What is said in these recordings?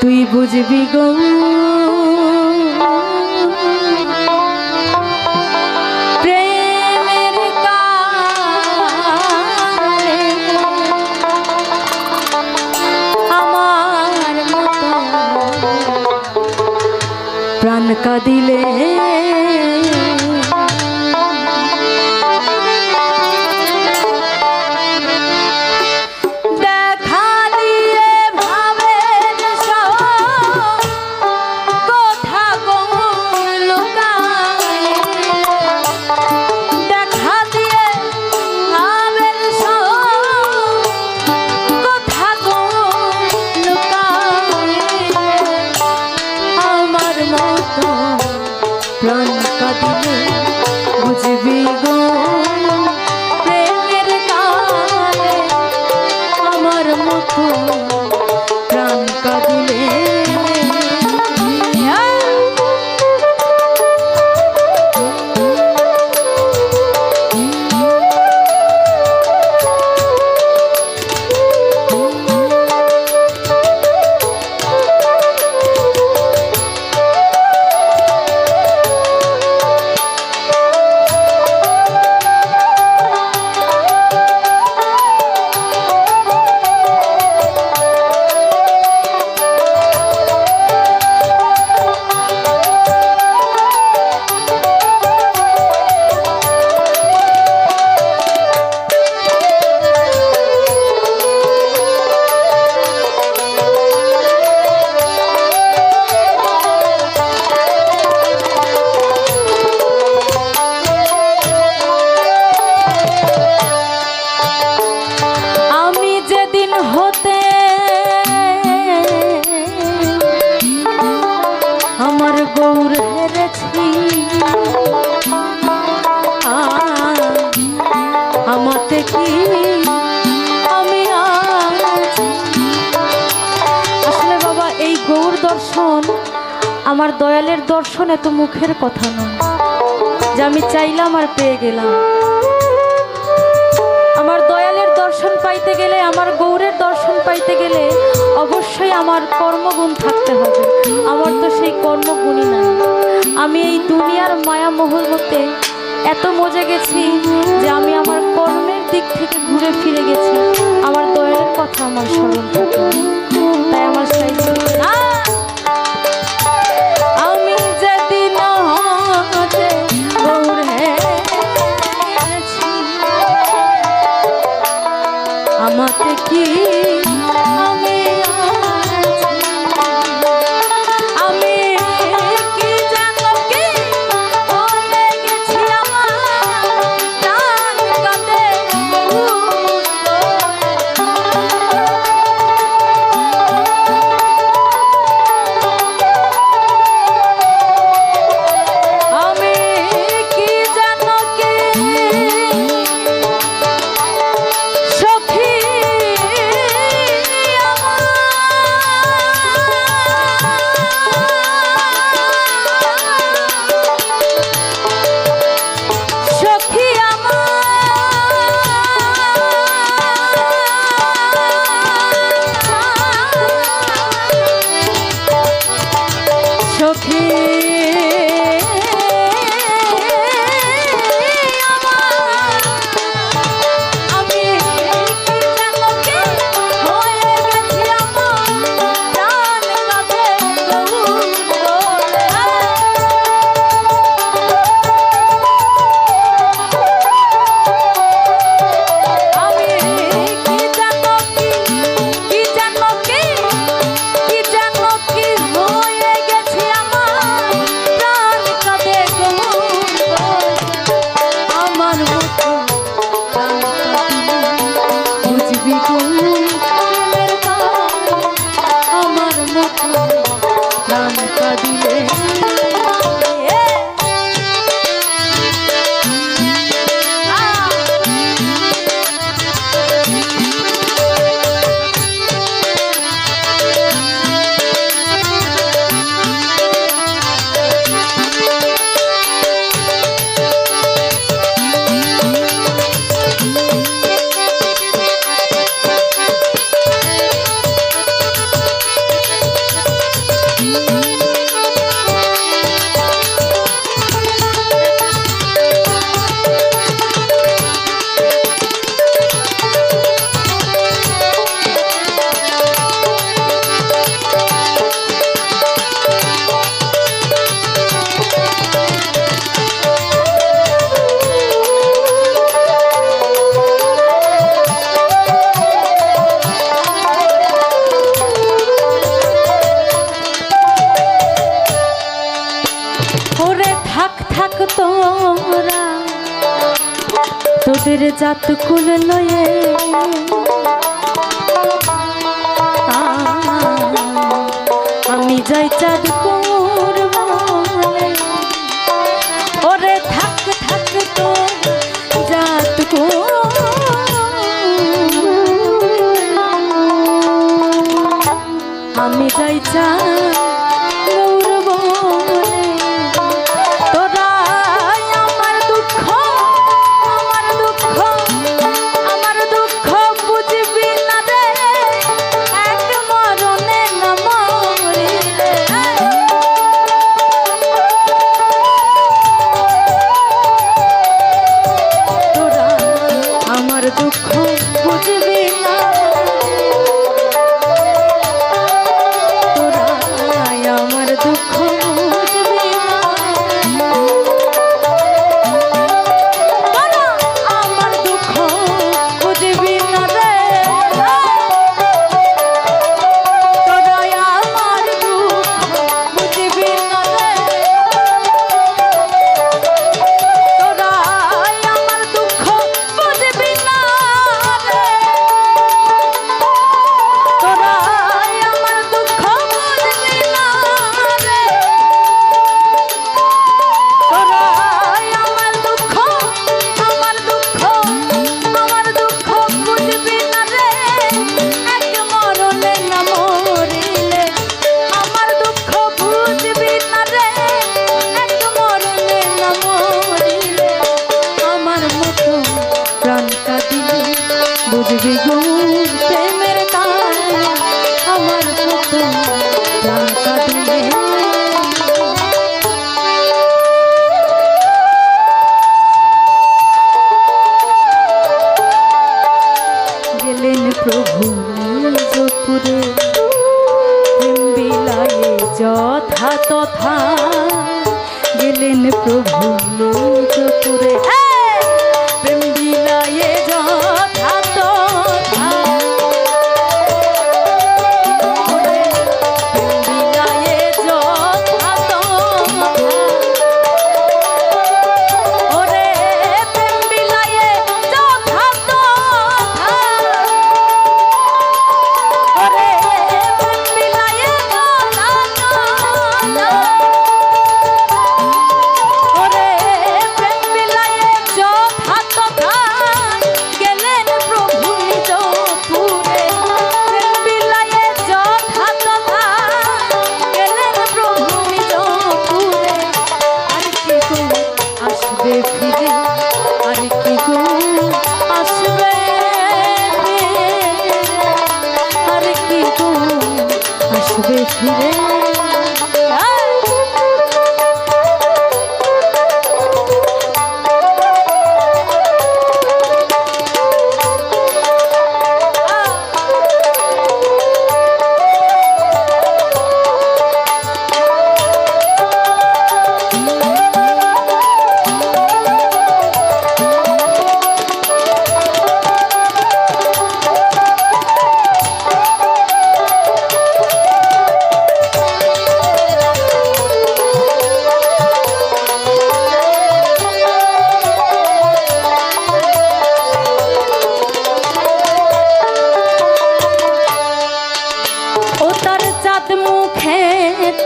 তুই বুঝবি গৌ? আমার দয়ালের দর্শন এত মুখের কথা নয় যে আমি চাইলাম আর পেয়ে গেলাম। আমার দয়ালের দর্শন পাইতে গেলে, আমার গৌরের দর্শন পাইতে গেলে অবশ্যই আমার কর্মগুণ থাকতে হবে। আমার তো সেই কর্মগুণই নাই। আমি এই দুনিয়ার মায়া মোহর হতে এত মজে গেছি যে আমি আমার কর্মের দিক থেকে ঘুরে ফিরে গেছি। আমার দয়ালের কথা আমার স্মরণ থাকে। তাই আমার সেই না। আমার ফুল আমি যাই চাঁদ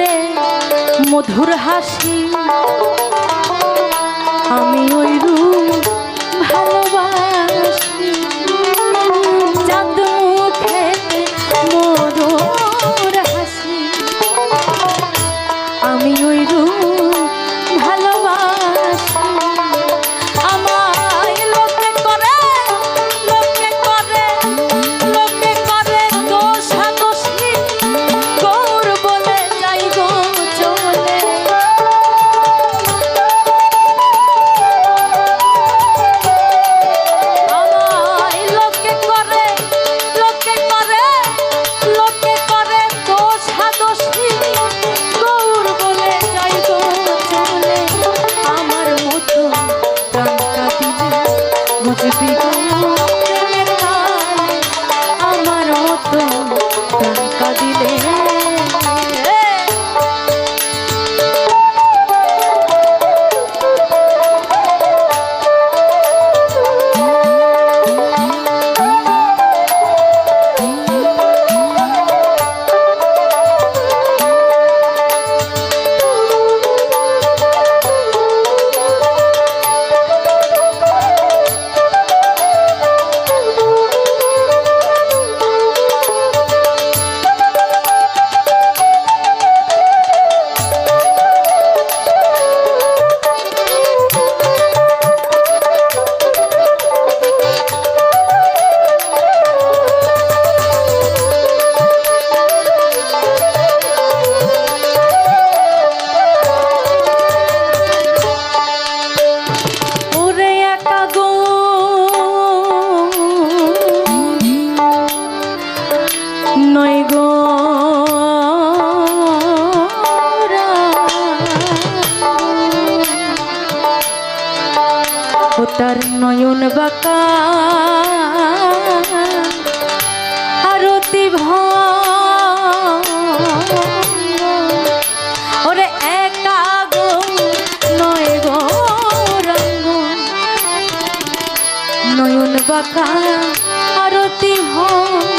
ঠোঁটে মধুর হাসি। আমি ওই রূপ আরতি হয়।